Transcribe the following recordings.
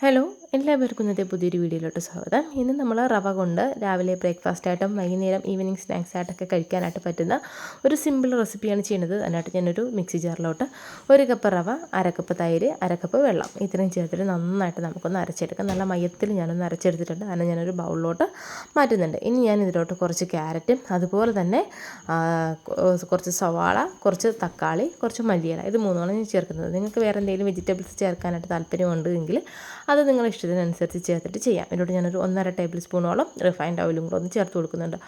Hello, എല്ലാവർക്കും ഇന്നത്തെ പുതിയൊരു വീഡിയോയിലോട്ട് സ്വാഗതം. ഇന്ന് നമ്മൾ റവ കൊണ്ട് രാവിലെ ബ്രേക്ക്ഫാസ്റ്റ് ആയിട്ടും വൈകുന്നേരം ഈവനിങ് സ്നാക്സ് ആയിട്ടൊക്കെ കഴിക്കാനായിട്ട് പറ്റുന്ന ഒരു സിമ്പിൾ റെസിപ്പിയാണ് ചെയ്യുന്നത്. അതിനായിട്ട് ഞാനൊരു മിക്സി ജാറിലോട്ട് ഒരു കപ്പ് റവ അരക്കപ്പ് തൈര് അരക്കപ്പ് വെള്ളം. ഇത്രയും ചേർത്തിട്ട് നന്നായിട്ട് നമുക്കൊന്ന് അരച്ചെടുക്കാം. നല്ല മയത്തിൽ ഞാനൊന്ന് അരച്ചെടുത്തിട്ടുണ്ട്. അതിനെ ഞാനൊരു ബൗളിലോട്ട് മാറ്റുന്നുണ്ട്. ഇനി ഞാൻ ഇതിലോട്ട് കുറച്ച് ക്യാരറ്റും അതുപോലെ തന്നെ കുറച്ച് സവാള കുറച്ച് തക്കാളി കുറച്ച് മല്ലിയില. ഇത് മൂന്നാണ് ഞാൻ ചേർക്കുന്നത്. നിങ്ങൾക്ക് വേറെ എന്തെങ്കിലും വെജിറ്റബിൾസ് ചേർക്കാനായിട്ട് താല്പര്യമുണ്ട് എങ്കിൽ അത് നിങ്ങൾ ഇഷ്ടത്തിനനുസരിച്ച് ചേർത്തിട്ട് ചെയ്യാം. ഇതിലോട്ട് ഞാനൊരു ഒന്നര ടേബിൾ സ്പൂണോളം റിഫൈൻഡ് ഓയിലും കൂടെ ഒന്ന് ചേർത്ത് കൊടുക്കുന്നുണ്ട്.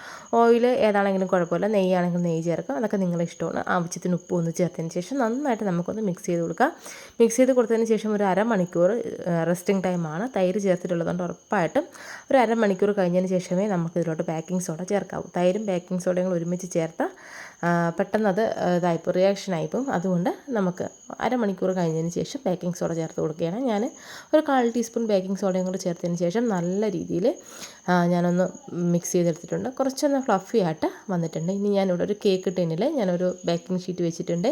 ഓയിൽ ഏതാണെങ്കിലും കുഴപ്പമില്ല. നെയ്യാണെങ്കിൽ നെയ്യ് ചേർക്കാം. അതൊക്കെ നിങ്ങളുടെ ഇഷ്ടമാണ്. ആവശ്യത്തിന് ഉപ്പ് ഒന്ന് ചേർത്തതിന് ശേഷം നന്നായിട്ട് നമുക്കൊന്ന് മിക്സ് ചെയ്ത് കൊടുക്കാം. മിക്സ് ചെയ്ത് കൊടുത്തതിന് ശേഷം ഒരു അരമണിക്കൂർ റെസ്റ്റിംഗ് ടൈമാണ് തൈര് ചേർത്തിട്ടുള്ളതുകൊണ്ട് ഉറപ്പായിട്ടും ഒരു അരമണിക്കൂർ കഴിഞ്ഞതിന് ശേഷമേ നമുക്ക് ഇതിലോട്ട് ബേക്കിംഗ് സോഡ ചേർക്കാവൂ. തൈരും ബേക്കിംഗ് സോഡയും ഒരുമിച്ച് ചേർത്താൽ പെട്ടെന്ന് അത് ഇതായിപ്പോൾ റിയാക്ഷൻ ആയിപ്പോൾ അതുകൊണ്ട് നമുക്ക് അരമണിക്കൂർ കഴിഞ്ഞതിന് ശേഷം ബേക്കിംഗ് സോഡ ചേർത്ത് കൊടുക്കുകയാണ്. ഞാൻ ഒരു കാൽ ടീസ്പൂൺ ബേക്കിംഗ് സോഡയും കൂടി ചേർത്തതിന് ശേഷം നല്ല രീതിയിൽ ഞാനൊന്ന് മിക്സ് ചെയ്തെടുത്തിട്ടുണ്ട്. കുറച്ചൊന്ന് ഫ്ലഫി ആയിട്ട് വന്നിട്ടുണ്ട്. ഇനി ഞാനിവിടെ ഒരു കേക്ക് ടിന്നിൽ ഞാനൊരു ബേക്കിംഗ് ഷീറ്റ് വെച്ചിട്ടുണ്ട്.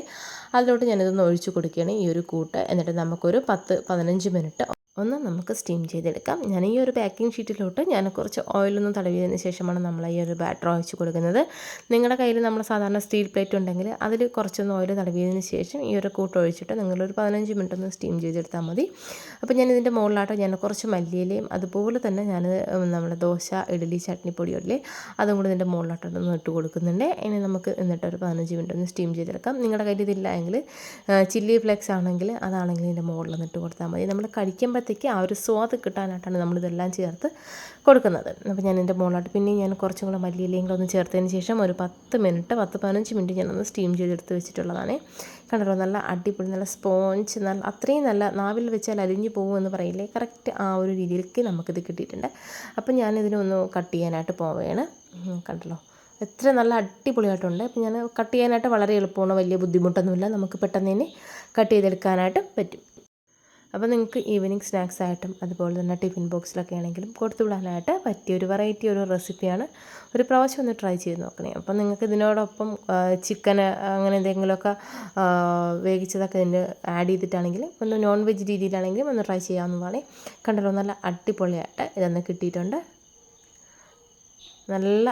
അതിലോട്ട് ഞാനിതൊന്ന് ഒഴിച്ചു കൊടുക്കുകയാണ് ഈ ഒരു കൂട്ട്. എന്നിട്ട് നമുക്കൊരു പത്ത് പതിനഞ്ച് മിനിറ്റ് ഒന്ന് നമുക്ക് സ്റ്റീം ചെയ്തെടുക്കാം. ഞാൻ ഈ ഒരു പാക്കിംഗ് ഷീറ്റിലോട്ട് ഞാൻ കുറച്ച് ഓയിലൊന്നും തടവിയതിന് ശേഷമാണ് നമ്മൾ ഈ ഒരു ബാറ്റർ ഒഴിച്ച് കൊടുക്കുന്നത്. നിങ്ങളുടെ കയ്യിൽ നമ്മൾ സാധാരണ സ്റ്റീൽ പ്ലേറ്റ് ഉണ്ടെങ്കിൽ അതിൽ കുറച്ചൊന്ന് ഓയിൽ തടവിയതിന് ശേഷം ഈ ഒരു കൂട്ട് ഒഴിച്ചിട്ട് നിങ്ങളൊരു പതിനഞ്ച് മിനിറ്റ് ഒന്ന് സ്റ്റീം ചെയ്തെടുത്താൽ മതി. അപ്പോൾ ഞാൻ ഇതിന്റെ മുകളിലായിട്ട് ഞാൻ കുറച്ച് മല്ലിയിലയും അതുപോലെ തന്നെ ഞാൻ നമ്മുടെ ദോശ ഇഡലി ചട്നി പൊടിയോടില്ലേ അതും കൂടി ഇതിന്റെ മുകളിലായിട്ടൊന്ന് ഇട്ട് കൊടുക്കുന്നുണ്ട്. ഇനി നമുക്ക് എന്നിട്ട് ഒരു പതിനഞ്ച് മിനിറ്റ് ഒന്ന് സ്റ്റീം ചെയ്തെടുക്കാം. നിങ്ങളുടെ കയ്യിൽ ഇതില്ല എങ്കിൽ ചില്ലി ഫ്ലെക്സ് ആണെങ്കിൽ അതാണെങ്കിൽ ഇതിന്റെ മുകളിൽ ഇട്ട് കൊടുത്താൽ മതി. നമ്മൾ കഴിക്കുമ്പോൾ വരുമ്പോഴത്തേക്ക് ആ ഒരു സ്വാദ് കിട്ടാനായിട്ടാണ് നമ്മളിതെല്ലാം ചേർത്ത് കൊടുക്കുന്നത്. അപ്പോൾ ഞാൻ എന്റെ മുകളിലോട്ട് പിന്നെ ഞാൻ കുറച്ചും കൂടെ മല്ലിയിലയും കൂടെ ഒന്ന് ചേർത്തതിന് ശേഷം ഒരു പത്ത് മിനിറ്റ് പത്ത് പതിനഞ്ച് മിനിറ്റ് ഞാനൊന്ന് സ്റ്റീം ചെയ്തെടുത്ത് വെച്ചിട്ടുള്ളതാണ്. കണ്ടല്ലോ നല്ല അടിപൊളി നല്ല സ്പോഞ്ച് നല്ല അത്രയും നല്ല നാവിൽ വെച്ചാൽ അരിഞ്ഞു പോകുമെന്ന് പറയില്ലേ? കറക്റ്റ് ആ ഒരു രീതിയിലേക്ക് നമുക്കിത് കിട്ടിയിട്ടുണ്ട്. അപ്പം ഞാനിതിനൊന്ന് കട്ട് ചെയ്യാനായിട്ട് പോവുകയാണ്. കണ്ടല്ലോ എത്ര നല്ല അടിപൊളിയായിട്ടുണ്ട്. അപ്പം ഞാൻ കട്ട് ചെയ്യാനായിട്ട് വളരെ എളുപ്പമാണ് വലിയ ബുദ്ധിമുട്ടൊന്നുമില്ല. നമുക്ക് പെട്ടെന്ന് തന്നെ കട്ട് ചെയ്തെടുക്കാനായിട്ട് പറ്റും. അപ്പോൾ നിങ്ങൾക്ക് ഈവനിങ് സ്നാക്സ് ആയിട്ടും അതുപോലെ തന്നെ ടിഫിൻ ബോക്സിലൊക്കെ ആണെങ്കിലും കൊടുത്തു വിടാനായിട്ട് പറ്റിയ ഒരു വെറൈറ്റി ഒരു റെസിപ്പിയാണ് ഒരു പ്രാവശ്യം ഒന്ന് ട്രൈ ചെയ്ത് നോക്കണേ. അപ്പോൾ നിങ്ങൾക്ക് ഇതിനോടൊപ്പം ചിക്കൻ അങ്ങനെ എന്തെങ്കിലുമൊക്കെ വേവിച്ചതൊക്കെ ഇതിന്റെ ആഡ് ചെയ്തിട്ടാണെങ്കിൽ ഒന്ന് നോൺ വെജ് രീതിയിലാണെങ്കിലും ഒന്ന് ട്രൈ ചെയ്യാവുന്നതാണ്. കണ്ടല്ലോ നല്ല അടിപൊളിയായിട്ട് ഇതൊന്ന് കിട്ടിയിട്ടുണ്ട്. നല്ല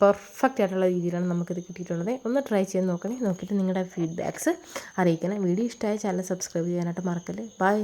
പെർഫെക്റ്റ് ആയിട്ടുള്ള രീതിയിലാണ് നമുക്കിത് കിട്ടിയിട്ടുള്ളത്. ഒന്ന് ട്രൈ ചെയ്ത് നോക്കണേ. നോക്കിയിട്ട് നിങ്ങളുടെ ഫീഡ്ബാക്ക്സ് അറിയിക്കണം. വീഡിയോ ഇഷ്ടമായ ചാനൽ സബ്സ്ക്രൈബ് ചെയ്യാനായിട്ട് മറക്കല്ലേ. ബൈ